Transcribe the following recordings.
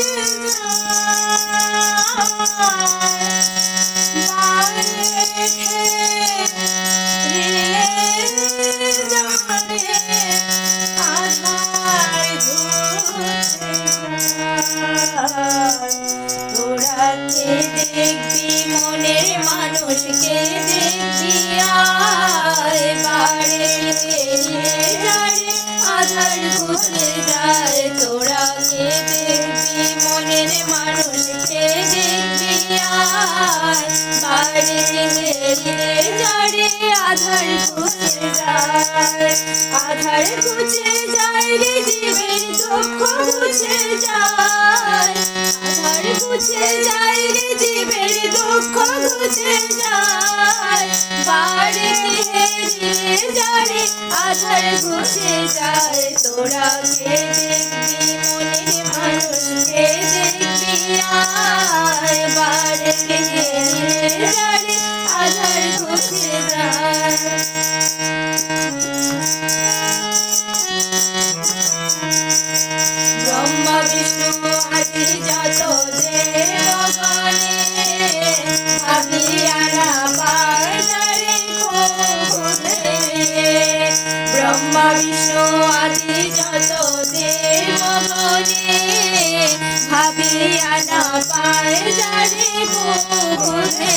ঘুচে তোরাকে দেখবি মনের মানুষকে দেখবি আয় বাড়ে আধার ঘুরে যারে আধার ঘুরে যায়, আধার ঘুচে যায় রে জীবের দুঃখ ঘুচে যায়, আধার ঘুচে যায় রে জীবের দুঃখ বাড়ি দেবগণে ভাবিয়ানা পায় জানি খোলে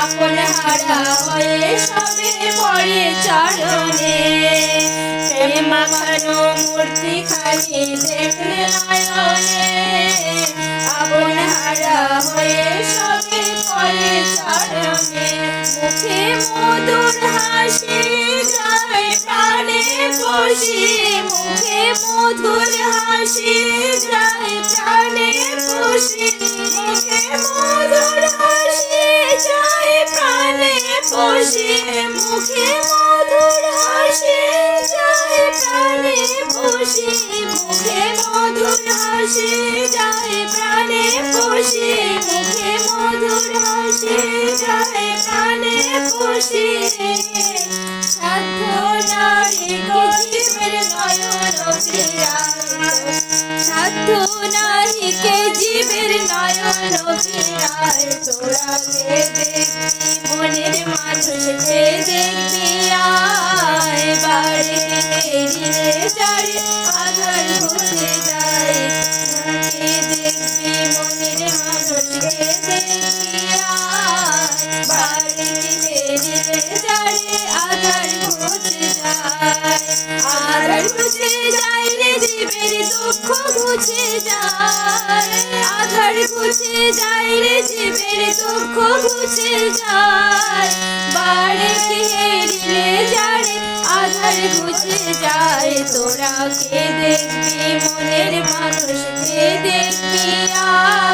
আপন হারা হয়ে সবে পড়ে চরণে প্রেম মাখানো মূর্তি খানি দেখলে নয়নে আপন হারা হয়ে সবে মুখে মধুর হাসি যায় প্রাণে বসে, মুখে মধুর হাসি যায় বসে মুখে মধুর হাসি যায় প্রাণে বসে মুখে মধুর হাসি যায় প্রাণে বসে মুখে মধুর হাসি যায় প্রাণে বসে। সাধ্য নারীকে জীবের নয়ন সাধ্য নারীকে জীবের নয়ন ফিরায় ঘুচে যায় যায় রে জীবের দুঃখ যায়। বাড়ি ফিরিলে যারে আধার ঘুচে যায়, তোরা কে দেখবি? মনের মানুষকে দেখবি আয় বাড়ি ফিরিলে যায়